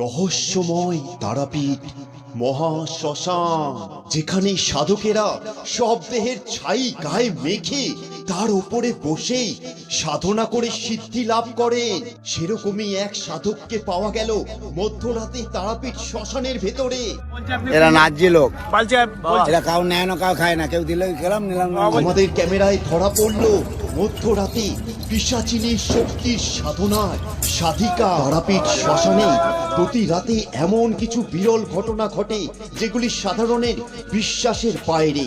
রহস্যময় তারাপীঠ মহা শ্মশান যেখানে সাধকেরা সব দেহের ছাই গায়ে মেখে তার উপরে বসেই সাধনা করে সিদ্ধি লাভ করেন সেরকমই এক সাধককে পাওয়া গেল মধ্যরাতে তারাপীঠ শ্মশানের ভেতরে। এরা নাচজি লোক। এরা কাউ নেয় না কাউ খায় না কেউ দিলে খেলাম নিলাম না। আমাদের ক্যামেরায় ধরা পড়ল মধ্যরাতে পিসাচিনীর শক্তির সাধনায় সাধিকা তারাপীঠ শ্মশানে প্রতি রাতে এমন কিছু বিরল ঘটনা ঘটে যেগুলি সাধারণের বিশ্বাসের বাইরে।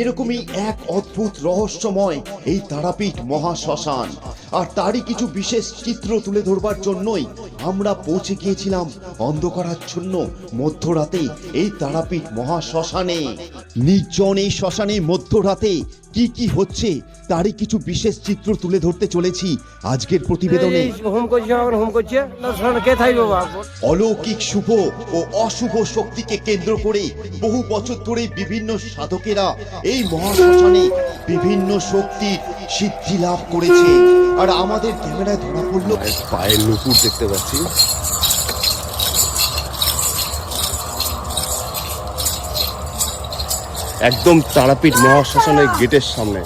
এরকমই এক অদ্ভুত রহস্যময় এই তারাপীঠ মহাশ্মশান। আর তারই কিছু বিশেষ চিত্র তুলে ধরবার জন্যই আমরা পৌঁছে গিয়েছিলাম অন্ধকারাচ্ছন্ন মধ্যরাতে এই তারাপীঠ মহা শ্মশানে নির্জন এই শ্মশানে মধ্যরাতে কি কি হচ্ছে তারই কিছু বিশেষ চিত্র তুলে ধরতে চলেছি আজকের প্রতিবেদনে। অলৌকিক শুভ ও অশুভ শক্তিকে কেন্দ্র করে বহু বছর ধরে বিভিন্ন সাধকেরা এই মহাশ্মশানে বিভিন্ন শক্তির সিদ্ধি লাভ করেছে। আর আমাদের ক্যামেরায় ধরা পড়ল পায়ের নুপুর দেখতে পাচ্ছি। একদম তারাপীঠ মহাশ্মশানের গেটের সামনে।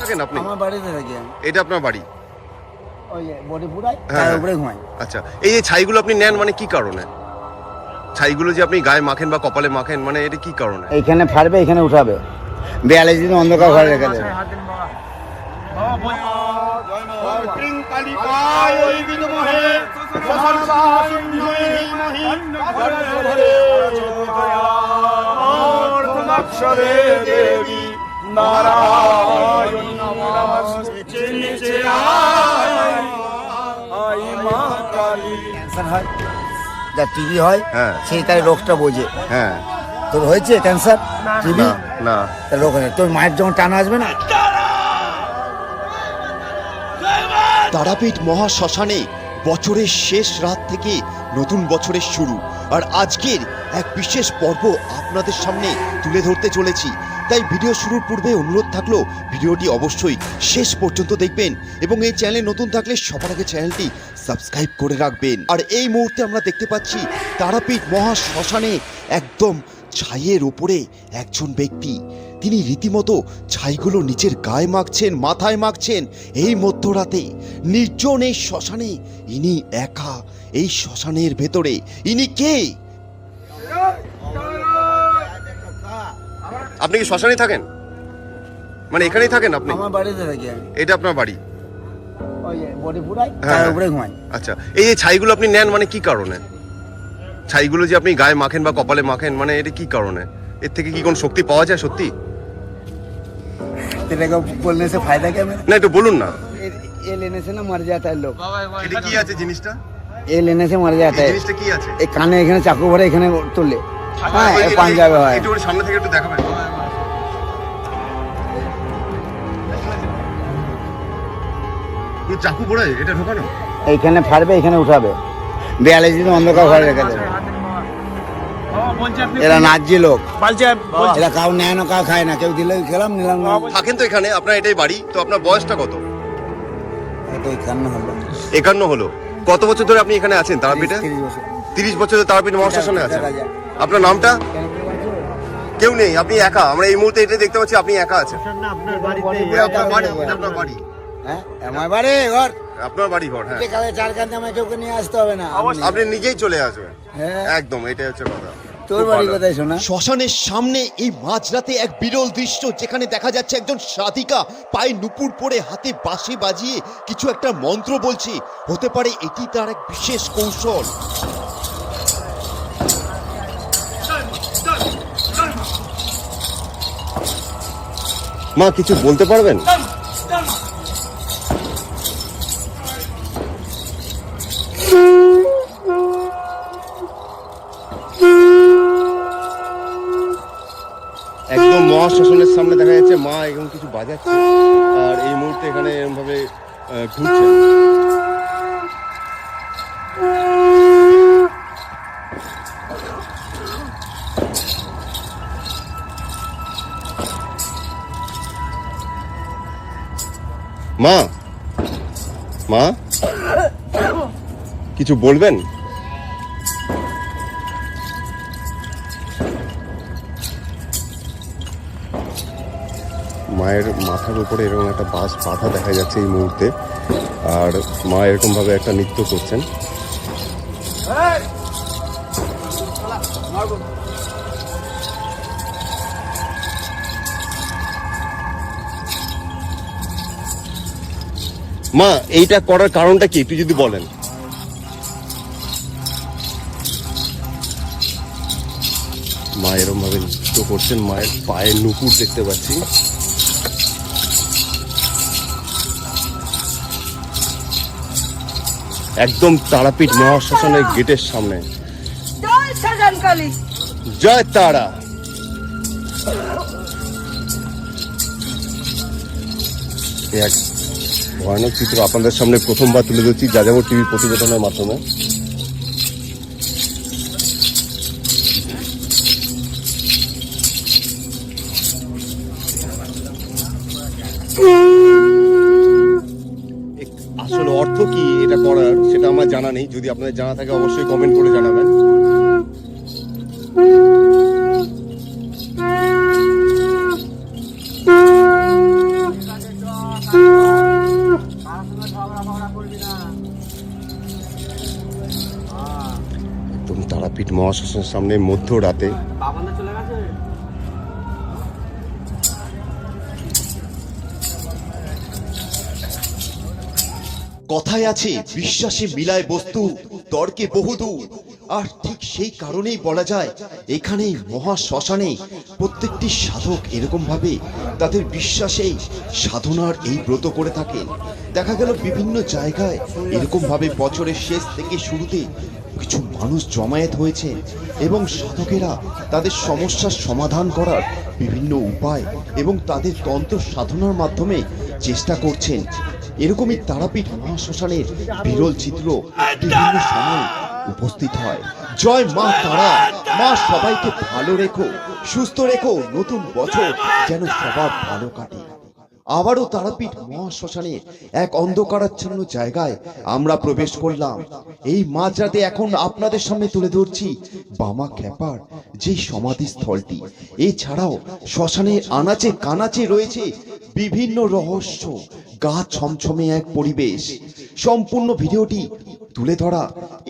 থাকেন আপনি? আমার বাড়িতে থাকি এটা আপনার বাড়ি? ওই হ্যাঁ, তার হ্যাঁ। উপরে ঘুমাই। আচ্ছা এই যে ছাইগুলো আপনি নেন মানে কি কারণে? ছাইগুলো যে আপনি গায়ে মাখেন বা কপালে মাখেন মানে এটা কি কারণে? এইখানে ফাড়বে এখানে উঠাবে। বিয়াল্লিশ দিন অন্ধকার ঘরে রেখে দেবে। ক্যান্সার হয় যা টিভি হয় হ্যাঁ। সেই তার রোগটা বোঝে। হ্যাঁ। তোর হয়েছে ক্যান্সার টিভি? না। না তার তোর মায়ের যখন টানা আসবে না? তারাপীঠ মহা শ্মশানে বছরের শেষ রাত থেকে নতুন বছরের শুরু। আর আজকের এক বিশেষ পর্ব আপনাদের সামনে তুলে ধরতে চলেছি। তাই ভিডিও শুরুর পূর্বে অনুরোধ থাকল ভিডিওটি অবশ্যই শেষ পর্যন্ত দেখবেন এবং এই চ্যানেলে নতুন থাকলে সবার আগে চ্যানেলটি সাবস্ক্রাইব করে রাখবেন। আর এই মুহূর্তে আমরা দেখতে পাচ্ছি তারাপীঠ মহা শ্মশানে একদম ছাইয়ের ওপরে একজন ব্যক্তি। তিনি রীতিমতো ছাইগুলো নিজের গায়ে মাখছেন মাথায় মাখছেন। এই মধ্যরাতে নির্জন এই শ্মশানে ইনি একা এই শ্মশানের ভেতরে ইনি কে? আপনি কি শ্মশানে থাকেন? মানে এখানেই থাকেন আপনি? আমার বাড়িতে থাকি এটা আপনার বাড়ি? বডি পুরাই হ্যাঁ, তার। উপরে ঘুমাই। আচ্ছা এই যে ছাইগুলো আপনি নেন মানে কি কারণে? ছাইগুলো যে আপনি গায়ে মাখেন বা কপালে মাখেন মানে এটা কি কারণে এর থেকে কি কোনো শক্তি পাওয়া যায় সত্যি तेरे को बोलने से फायदा क्या मेरा না একটু বলুন না ये- ये लेने से ना मर जाता है लोग এটা কি আছে জিনিসটা ये लेने से मर जाता এই है জিনিসটা কি আছে এই কানে এখানে চাকু ভরে এখানে তুললে হ্যাঁ এ পাঞ্জাবে হয় একটু ওর সামনে থেকে একটু দেখাবেন পুরো চাকু পড়ে এটা ঢোকানো এইখানে ফাড়বে এখানে উঠাবে বিয়াল্লিশ দিন অন্ধকার ঘরে রেখে দেবে। এরা নাচজি লোক। এরা কাউ নেয় না কাউ খায় না কেউ দিলে খেলাম নিলাম না। থাকেন তো এখানে আপনার এটাই বাড়ি তো আপনার বয়সটা কত? তো এখানে হলো। একান্ন হলো। কত বছর ধরে আপনি এখানে আছেন তারাপীঠে? তিরিশ বছর। ধরে তারাপীঠ মহাশ্মশানে আছেন। আপনার নামটা? কেউ নেই আপনি একা। আমরা এই মুহূর্তে এটা দেখতে পাচ্ছি আপনি একা আছেন। আপনার বাড়ি আপনার বাড়ি হ্যাঁ আমার বাড়ি ঘর। আপনার বাড়ি ঘর হ্যাঁ। কালে চার কান্দে আমাকে নিয়ে আসতে হবে না। আপনি নিজেই চলে আসবেন। হ্যাঁ। একদম এটাই হচ্ছে কথা। তোর বাড়ি কোথায় শোনা শ্মশানের সামনে এই মাঝরাতে এক বিরল দৃশ্য যেখানে দেখা যাচ্ছে একজন সাধিকা পায়ে নুপুর পরে হাতে বাঁশি বাজিয়ে কিছু একটা মন্ত্র বলছে। হতে পারে এটি তার এক বিশেষ কৌশল। মা কিছু বলতে পারবেন? একদম মহাশ্মশানের সামনে দেখা যাচ্ছে, মা এরকম কিছু বাজাচ্ছে, আর এই মুহূর্তে এখানে এরকম ভাবে ঘুরছে। মা মা? কিছু বলবেন? মায়ের মাথার উপরে এরকম একটা বাস বাঁধা দেখা যাচ্ছে এই মুহূর্তে। আর মা এরকম ভাবে একটা নৃত্য করছেন। মা, এইটা করার কারণটা কি? একটু যদি বলেন। মা এরকম ভাবে নৃত্য করছেন মায়ের পায়ের নুপুর দেখতে পাচ্ছি। একদম তারাপীঠ মহাশ্মশানের গেটের সামনে। জয় তারা। এক ভয়ানক চিত্র আপনাদের সামনে প্রথমবার তুলে ধরছি যাযাবর টিভি প্রতিবেদনের মাধ্যমে। আসলে অর্থ কি এটা করার সেটা আমার জানা নেই। যদি আপনাদের জানা থাকে অবশ্যই কমেন্ট করে জানাবেন। তারাপীঠ মহাশ্মশানের সামনে মধ্যরাতে কথায় আছে, বিশ্বাসে মিলায় বস্তু তর্কে বহুদূর আর ঠিক সেই কারণেই বলা যায়, এখানে মহা শ্মশানে প্রত্যেকটি সাধক এরকম ভাবে তাদের বিশ্বাসেই সাধনার এই ব্রত করে থাকেন দেখা গেল বিভিন্ন জায়গায় এরকম ভাবে বছরের শেষ থেকে শুরুতে কিছু মানুষ জমায়েত হয়েছে এবং সাধকেরা তাদের সমস্যার সমাধান করার বিভিন্ন উপায় এবং তাদের তন্ত্র সাধনার মাধ্যমে চেষ্টা করছেন। এরকমই তারাপীঠ মহাশ্মশানের বিরল চিত্র বিভিন্ন সময় উপস্থিত হয়। জয় মা তারা, মা সবাইকে ভালো রেখো, সুস্থ রেখো, নতুন বছর যেন সবার ভালো কাটে। আবারও তারাপীঠ মহাশ্মশানে এক অন্ধকারাচ্ছন্ন জায়গায় আমরা প্রবেশ করলাম। এই মাঝরাতে এখন আপনাদের সামনে তুলে ধরছি বামা খ্যাপার যে সমাধিস্থলটি। এছাড়াও শ্মশানের আনাচে কানাচে রয়েছে বিভিন্ন রহস্য। গা ছমছমে এক পরিবেশ। সম্পূর্ণ ভিডিওটি তুলে ধরা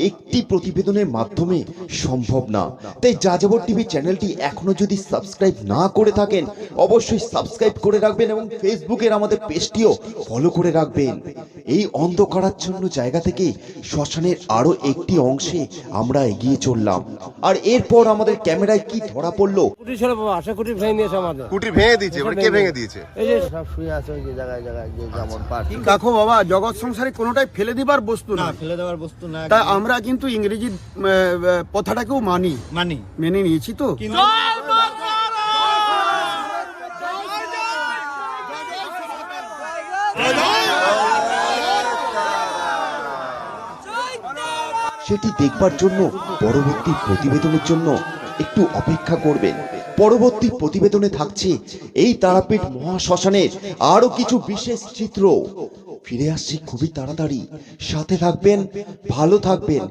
একটি প্রতিবেদনের মাধ্যমে সম্ভব না। তাই যাযাবর টিভি চ্যানেলটি এখনও যদি সাবস্ক্রাইব না করে থাকেন, অবশ্যই সাবস্ক্রাইব করে রাখবেন এবং ফেসবুকের আমাদের পেজটিও ফলো করে রাখবেন। এই অন্ধকারাচ্ছন্ন জায়গা থেকে শ্মশানের আরও একটি অংশে আমরা এগিয়ে চললাম। আর এরপর আমাদের ক্যামেরায় কি ধরা পড়ল? কুটি ছিল বাবা আশা কুটি ভেঙে দিয়েছে আমাদের। কুটি ভেঙে দিয়েছে এবার কে ভেঙে দিয়েছে? এই যে সব শুয়ে আছে ওই যে জায়গায় জায়গায় যে যেমন পার। দেখো বাবা জগৎ সংসারে কোনোটাই ফেলে দিবার বস্তু না ফেলে দেওয়ার বস্তু না। তা আমরা কিন্তু ইংরেজি কথাটাকেও মানি। মানি। মেনে নিয়েছি তো। সেটি দেখবার জন্য পরবর্তী প্রতিবেদনের জন্য একটু অপেক্ষা করবেন। পরবর্তী প্রতিবেদনে থাকছে এই তারাপীঠ মহাশ্মশানের আরও কিছু বিশেষ চিত্র। ফিরে আসছি খুবই তাড়াতাড়ি। সাথে থাকবেন, ভালো থাকবেন।